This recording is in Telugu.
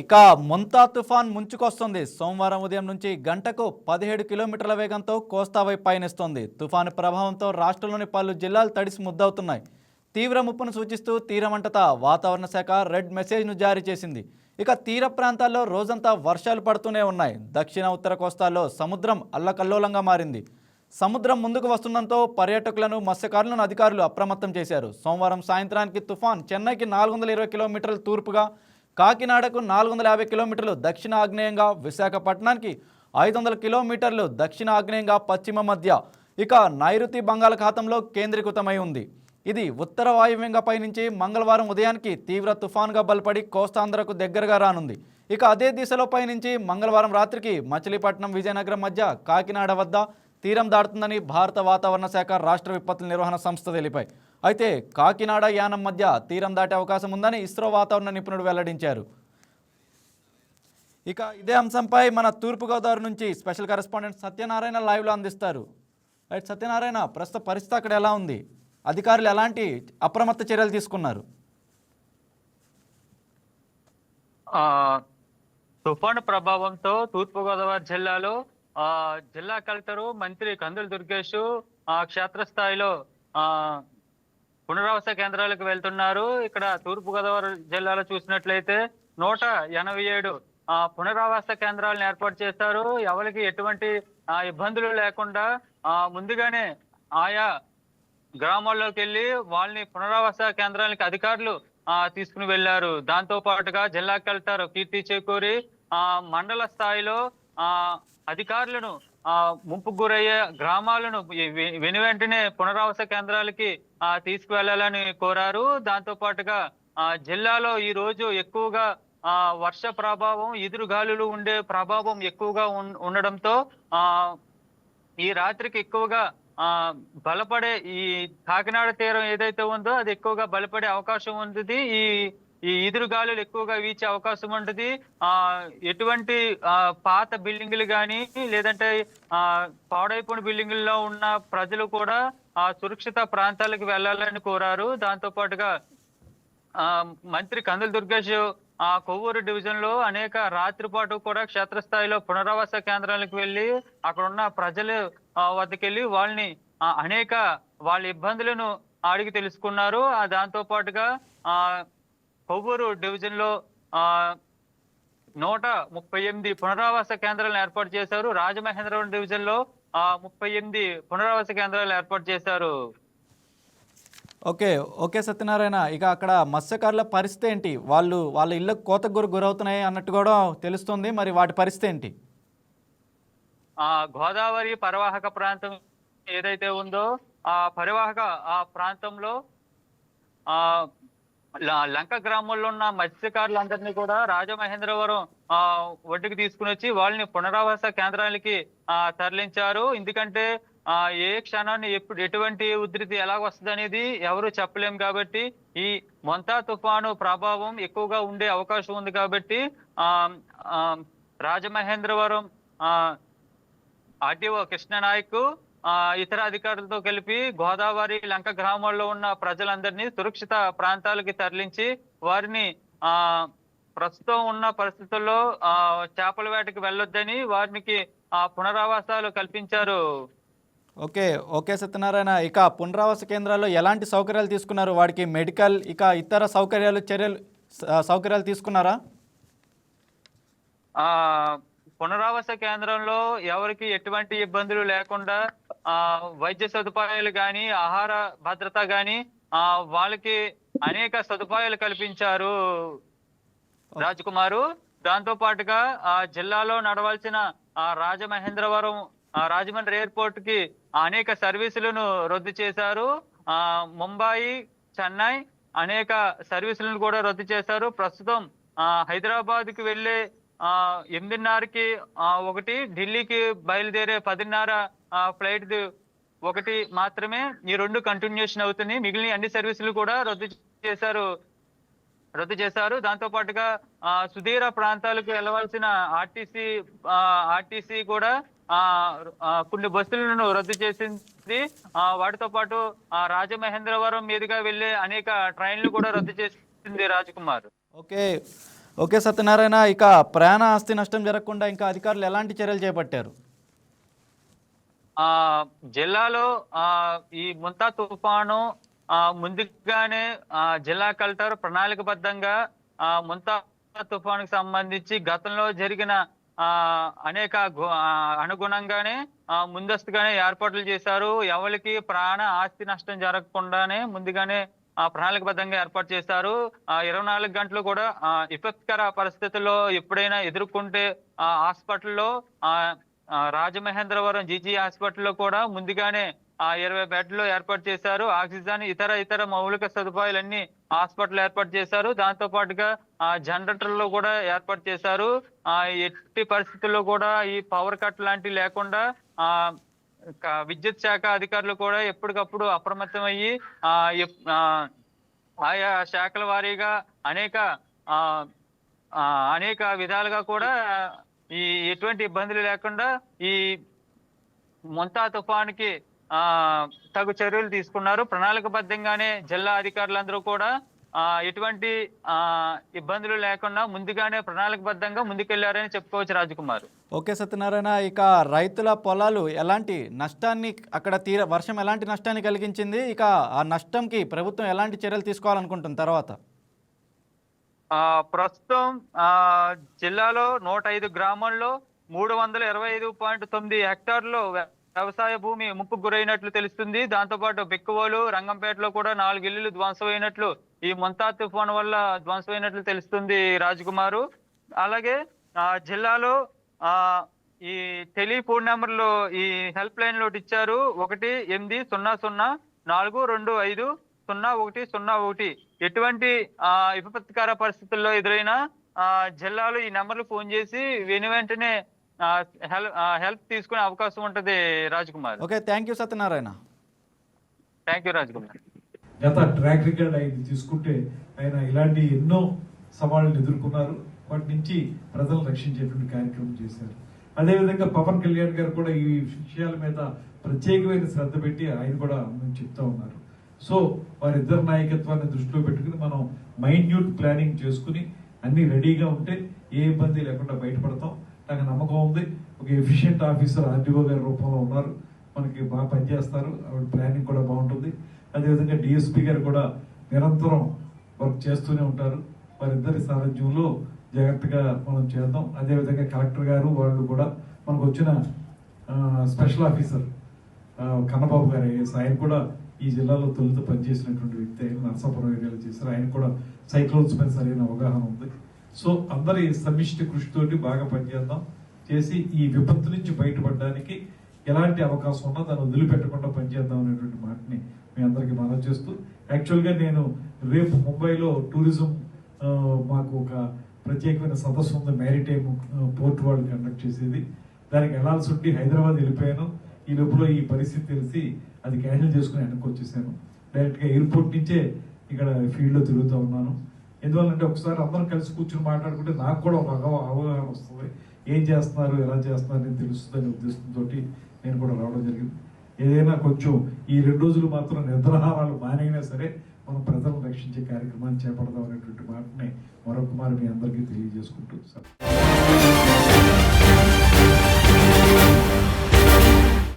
ఇక ముంతా తుఫాన్ ముంచుకొస్తుంది. సోమవారం ఉదయం నుంచి గంటకు పదిహేడు కిలోమీటర్ల వేగంతో కోస్తావై పయనిస్తుంది పయనిస్తోంది. తుఫాను ప్రభావంతో రాష్ట్రంలోని పలు జిల్లాలు తడిసి ముద్దవుతున్నాయి. తీవ్ర ముప్పును సూచిస్తూ తీరమంటతా వాతావరణ శాఖ రెడ్ మెసేజ్ను జారీ చేసింది. ఇక తీర ప్రాంతాల్లో రోజంతా వర్షాలు పడుతూనే ఉన్నాయి. దక్షిణ ఉత్తర కోస్తాల్లో సముద్రం అల్లకల్లోలంగా మారింది. సముద్రం ముందుకు వస్తుండటంతో పర్యాటకులను మత్స్యకారులను అధికారులు అప్రమత్తం చేశారు. సోమవారం సాయంత్రానికి తుఫాన్ చెన్నైకి నాలుగు వందల ఇరవై కిలోమీటర్ల తూర్పుగా కాకినాడకు నాలుగు వందల యాభై కిలోమీటర్లు దక్షిణ ఆగ్నేయంగా విశాఖపట్నానికి ఐదు వందల కిలోమీటర్లు దక్షిణ ఆగ్నేయంగా పశ్చిమ మధ్య. ఇక నైరుతి బంగాళాఖాతంలో కేంద్రీకృతమై ఉంది. ఇది ఉత్తర వాయువ్యంగా పయనించి మంగళవారం ఉదయానికి తీవ్ర తుఫాన్గా బలపడి కోస్తాంధ్రకు దగ్గరగా రానుంది. ఇక అదే దిశలో పయనించి మంగళవారం రాత్రికి మచిలీపట్నం విజయనగరం మధ్య కాకినాడ వద్ద తీరం దాటుతుందని భారత వాతావరణ శాఖ రాష్ట్ర విపత్తుల నిర్వహణ సంస్థ తెలిపాయి. అయితే కాకినాడ యానం మధ్య తీరం దాటే అవకాశం ఉందని ఇస్రో వాతావరణ నిపుణుడు వెల్లడించారు. ఇక ఇదే అంశంపై మన తూర్పుగోదావరి నుంచి స్పెషల్ కరెస్పాండెంట్ సత్యనారాయణ లైవ్లో అందిస్తారు. రైట్ సత్యనారాయణ ప్రస్తుత పరిస్థితి అక్కడ ఎలా ఉంది? అధికారులు ఎలాంటి అప్రమత్త చర్యలు తీసుకున్నారు? తుఫాను ప్రభావంతో తూర్పుగోదావరి జిల్లాలో జిల్లా కలెక్టరు మంత్రి కందుల దుర్గేష్ క్షేత్రస్థాయిలో పునరావాస కేంద్రాలకు వెళ్తున్నారు. ఇక్కడ తూర్పుగోదావరి జిల్లాలో చూసినట్లయితే నూట ఎనభై ఏడు ఆ పునరావాస కేంద్రాలను ఏర్పాటు చేశారు ఎవరికి ఎటువంటి ఇబ్బందులు లేకుండా ఆ ముందుగానే ఆయా గ్రామాల్లోకి వెళ్ళి వాళ్ళని పునరావాస కేంద్రానికి అధికారులు ఆ తీసుకుని వెళ్ళారు దాంతో పాటుగా జిల్లా కలెక్టర్ కీర్తి చేకూరి. ఆ మండల స్థాయిలో ఆ అధికారులను ముంపుకు గురయ్యే గ్రామాలను వెను వెంటనే పునరావాస కేంద్రాలకి ఆ తీసుకువెళ్ళాలని కోరారు. దాంతో పాటుగా ఆ జిల్లాలో ఈ రోజు ఎక్కువగా ఆ వర్ష ప్రభావం ఎదురుగాలులు ఉండే ప్రభావం ఎక్కువగా ఉన్- ఉండడంతో ఆ ఈ రాత్రికి ఎక్కువగా ఆ బలపడే ఈ కాకినాడ తీరం ఏదైతే ఉందో అది ఎక్కువగా బలపడే అవకాశం ఉంది ఈ ఈ ఈదురు గాలులు ఎక్కువగా వీచే అవకాశం ఉంటుంది. ఆ ఎటువంటి ఆ పాత బిల్డింగులు కానీ లేదంటే ఆ పాడైపోయిన బిల్డింగుల్లో ఉన్న ప్రజలు కూడా ఆ సురక్షిత ప్రాంతాలకు వెళ్ళాలని కోరారు. దాంతో పాటుగా ఆ మంత్రి కందుల దుర్గేష్ ఆ కొవ్వూరు డివిజన్లో అనేక రాత్రిపాటు కూడా క్షేత్రస్థాయిలో పునరావాస కేంద్రాలకు వెళ్ళి అక్కడ ఉన్న ప్రజలు వద్దకెళ్ళి వాళ్ళని అనేక వాళ్ళ ఇబ్బందులను అడిగి తెలుసుకున్నారు. ఆ దాంతో పాటుగా ఆ కొవ్వూరు డివిజన్లో ఆ నూట ముప్పై ఎనిమిది పునరావాస కేంద్రాలను ఏర్పాటు చేశారు. రాజమహేంద్రవరం డివిజన్లో ఆ ముప్పై ఎనిమిది పునరావాస కేంద్రాలు ఏర్పాటు చేశారు. Okay okay Satyanarayana. ఇక అక్కడ మత్స్యకారుల పరిస్థితి ఏంటి? వాళ్ళు వాళ్ళ ఇళ్ళకు కోతకు గురి గురవుతున్నాయి అన్నట్టు కూడా తెలుస్తుంది. మరి వాటి పరిస్థితి ఏంటి? ఆ గోదావరి పరివాహక ప్రాంతం ఏదైతే ఉందో ఆ పరివాహక ఆ ప్రాంతంలో ఆ లంక గ్రామంలో ఉన్న మత్స్యకారులందరినీ కూడా రాజమహేంద్రవరం ఆ ఒడ్డుకు తీసుకుని వచ్చి వాళ్ళని పునరావాస కేంద్రాలకి ఆ తరలించారు. ఎందుకంటే ఆ ఏ క్షణాన్ని ఎప్పుడు ఎటువంటి ఉధృతి ఎలా వస్తుంది అనేది ఎవరు చెప్పలేం కాబట్టి ఈ మొంతా తుఫాను ప్రభావం ఎక్కువగా ఉండే అవకాశం ఉంది కాబట్టి ఆ రాజమహేంద్రవరం ఆ ఆర్టీఓ కృష్ణనాయక్ నాయక్ ఇతర అధికారులతో కలిపి గోదావరి లంక గ్రామాల్లో ఉన్న ప్రజలందరినీ సురక్షిత ప్రాంతాలకి తరలించి వారిని ఆ ప్రస్తుతం ఉన్న పరిస్థితుల్లో ఆ చేపల వేటకి వెళ్ళొద్దని వారికి ఆ పునరావాసాలు కల్పించారు. Okay okay Satyanarayana. ఇక పునరావాస కేంద్రాల్లో ఎలాంటి సౌకర్యాలు తీసుకున్నారు? వాడికి మెడికల్ ఇక ఇతర సౌకర్యాలు చర్యలు సౌకర్యాలు తీసుకున్నారా? ఆ పునరావాస కేంద్రంలో ఎవరికి ఎటువంటి ఇబ్బందులు లేకుండా వైద్య సదుపాయాలు గాని ఆహార భద్రత గాని ఆ వాళ్ళకి అనేక సదుపాయాలు కల్పించారు రాజ్ కుమారు దాంతో పాటుగా ఆ జిల్లాలో నడవాల్సిన ఆ రాజమహేంద్రవరం ఆ రాజమండ్రి ఎయిర్పోర్ట్కి అనేక సర్వీసులను రద్దు చేశారు. ఆ ముంబాయి చెన్నై అనేక సర్వీసులను కూడా రద్దు చేశారు. ప్రస్తుతం ఆ హైదరాబాద్కి వెళ్ళే ఎనిమిదిన్నరకి ఆ ఒకటి ఢిల్లీకి బయలుదేరే పదిన్నర ఆ ఫ్లైట్ ఒకటి మాత్రమే ఈ రెండు కంటిన్యూషన్ అవుతుంది. మిగిలిన అన్ని సర్వీసులు కూడా రద్దు చేశారు. రద్దు చేశారు. దాంతో పాటుగా ఆ, సుదీర ప్రాంతాలకు వెళ్ళవలసిన ఆర్టీసీ ఆర్టీసీ కూడా ఆ కొన్ని బస్సులను రద్దు చేసింది. ఆ, వాటితో పాటు ఆ, రాజమహేంద్రవరం మీదుగా వెళ్ళే అనేక ట్రైన్లు కూడా రద్దు చేసింది రాజ్ కుమార్ ఓకే. ఓకే సత్యనారాయణ ఇక ప్రాణ ఆస్తి నష్టం జరగకుండా ఇంకా అధికారులు ఎలాంటి చర్యలు చేపట్టారు? జిల్లాలో ఈ ముంతా తుఫాను ముందుగానే జిల్లా కలెక్టర్ ప్రణాళికబద్ధంగా ఆ ముంతా తుఫానుకు సంబంధించి గతంలో జరిగిన అనేక అనుగుణంగానే ముందస్తుగానే ఏర్పాట్లు చేశారు. ఎవరికి ప్రాణ ఆస్తి నష్టం జరగకుండానే ముందుగానే ప్రణాళికబద్ధంగా ఏర్పాటు చేశారు. ఆ ఇరవై నాలుగు గంటలు కూడా ఆ విపత్కర పరిస్థితుల్లో ఎప్పుడైనా ఎదుర్కొంటే ఆ హాస్పిటల్లో ఆ ఆ, రాజమహేంద్రవరం జీజీ హాస్పిటల్లో కూడా ముందుగానే ఆ ఇరవై బెడ్లు ఏర్పాటు చేశారు. ఆక్సిజన్ ఇతర ఇతర మౌలిక సదుపాయాలన్నీ హాస్పిటల్ ఏర్పాటు చేశారు. దాంతో పాటుగా ఆ జనరేటర్లు కూడా ఏర్పాటు చేశారు. ఆ ఎట్టి పరిస్థితుల్లో కూడా ఈ పవర్ కట్ లాంటివి లేకుండా ఆ విద్యుత్ శాఖ అధికారులు కూడా ఎప్పటికప్పుడు అప్రమత్తమయ్యి అయ్యి ఆ, ఆయా శాఖల వారీగా అనేక ఆ అనేక విధాలుగా కూడా ఈ ఎటువంటి ఇబ్బందులు లేకుండా ఈ ముంతా తుఫానికి ఆ తగు చర్యలు తీసుకున్నారు. ప్రణాళికబద్ధంగానే జిల్లా అధికారులందరూ కూడా ఆ ఎటువంటి ఆ ఇబ్బందులు లేకుండా ముందుగానే ప్రణాళికబద్ధంగా ముందుకెళ్ళారని చెప్పుకోవచ్చు రాజకుమార్. ఓకే సత్యనారాయణ ఇక రైతుల పొలాలు ఎలాంటి నష్టాన్ని అక్కడ తీర వర్షం ఎలాంటి నష్టాన్ని కలిగించింది? ఇక ఆ నష్టంకి ప్రభుత్వం ఎలాంటి చర్యలు తీసుకోవాలనుకుంటుంది తర్వాత? ప్రస్తుతం జిల్లాలో నూట ఐదు గ్రామాల్లో మూడు వందల ఇరవై ఐదు పాయింట్ తొమ్మిది హెక్టార్లు వ్య- వ్యవసాయ భూమి ముప్పు గురైనట్లు తెలుస్తుంది. దాంతోపాటు బిక్కువోలు రంగంపేటలో కూడా నాలుగు ఇల్లులు ధ్వంసమైనట్లు ఈ మొంతా తుఫాన్ వల్ల ధ్వంసమైనట్లు తెలుస్తుంది రాజకుమారు. అలాగే జిల్లాలో ఈ టెలి ఫోన్ నెంబర్లు ఈ హెల్ప్ లైన్ లోటి ఇచ్చారు. ఒకటి ఎనిమిది సున్నా సున్నా నాలుగు రెండు ఐదు సున్నా ఒకటి సున్నా ఒకటి. ఎటువంటి ఆ విపత్కర పరిస్థితుల్లో ఎదురైనా ఆ జిల్లాలో ఈ నెంబర్లు ఫోన్ చేసి వెను వెంటనే హెల్ప్ హెల్ప్ తీసుకునే అవకాశం ఉంటది Rajkumar. Okay thank you Satyanarayana. Thank you Rajkumar. గత ట్రాక్ రికార్డ్ ఆయన తీసుకుంటే ఆయన ఇలాంటి ఎన్నో సవాళ్ళను ఎదుర్కొన్నారు. వాటి నుంచి ప్రజలను రక్షించేటువంటి కార్యక్రమం చేశారు. అదేవిధంగా పవన్ కళ్యాణ్ గారు కూడా ఈ విషయాల మీద ప్రత్యేకమైన శ్రద్ధ పెట్టి ఆయన కూడా చెప్తా ఉన్నారు. సో వారిద్దరు నాయకత్వాన్ని దృష్టిలో పెట్టుకుని మనం మైన్యూట్ ప్లానింగ్ చేసుకుని అన్ని రెడీగా ఉంటే ఏ ఇబ్బంది లేకుండా బయటపడతాం. నాకు నమ్మకం ఉంది. ఒక ఎఫిషియెంట్ ఆఫీసర్ ఆర్డీఓ గారి రూపంలో ఉన్నారు. మనకి బాగా పనిచేస్తారు. ఆవిడ ప్లానింగ్ కూడా బాగుంటుంది. అదేవిధంగా డిఎస్పీ గారు కూడా నిరంతరం వర్క్ చేస్తూనే ఉంటారు. వారిద్దరి సారథ్యంలో జాగ్రత్తగా మనం చేద్దాం. అదేవిధంగా కలెక్టర్ గారు వాళ్ళు కూడా మనకు వచ్చిన స్పెషల్ ఆఫీసర్ కన్నబాబు గారు ఐఏఎస్. ఆయన కూడా ఈ జిల్లాలో తొలుత పనిచేసినటువంటి వ్యక్తి ఆయన నరసాపురం ఏరియాలో చేశారు. ఆయన కూడా సైక్లోన్స్ పైన సరైన అవగాహన ఉంది. సో అందరి సమిష్టి కృషితోటి బాగా పనిచేద్దాం. చేసి ఈ విపత్తు నుంచి బయటపడడానికి ఎలాంటి అవకాశం ఉన్నా దాన్ని వదిలిపెట్టకుండా పనిచేద్దాం అనేటువంటి మాటని మీ అందరికి మనం చేస్తూ యాక్చువల్గా నేను రేపు ముంబైలో టూరిజం మాకు ఒక ప్రత్యేకమైన సదస్సు ఉంది. మ్యారిటైమ్ పోర్ట్ uh, వాళ్ళు కండక్ట్ చేసేది. దానికి వెళ్ళాల్సి ఉండి హైదరాబాద్ వెళ్ళిపోయాను. ఈ లోపల ఈ పరిస్థితి తెలిసి అది క్యాన్సిల్ చేసుకుని వెనక్కి వచ్చేసాను. డైరెక్ట్గా ఎయిర్పోర్ట్ నుంచే ఇక్కడ ఫీల్డ్లో తిరుగుతూ ఉన్నాను. ఎందువల్లంటే ఒకసారి అందరం కలిసి కూర్చొని మాట్లాడుకుంటే నాకు కూడా ఒక అవగాహన వస్తుంది. ఏం చేస్తున్నారు ఎలా చేస్తున్నారు అని తెలుస్తుందనే ఉద్దేశంతో నేను కూడా రావడం జరిగింది. ఏదైనా కొంచెం ఈ రెండు రోజులు మాత్రం నిద్రాహారాలు బాగానైనా సరే మనం ప్రజలను రక్షించే కార్యక్రమాన్ని చేపడదాం అనేటువంటి మాటని మరొక మారి మీ అందరికీ తెలియజేసుకుంటూ సార్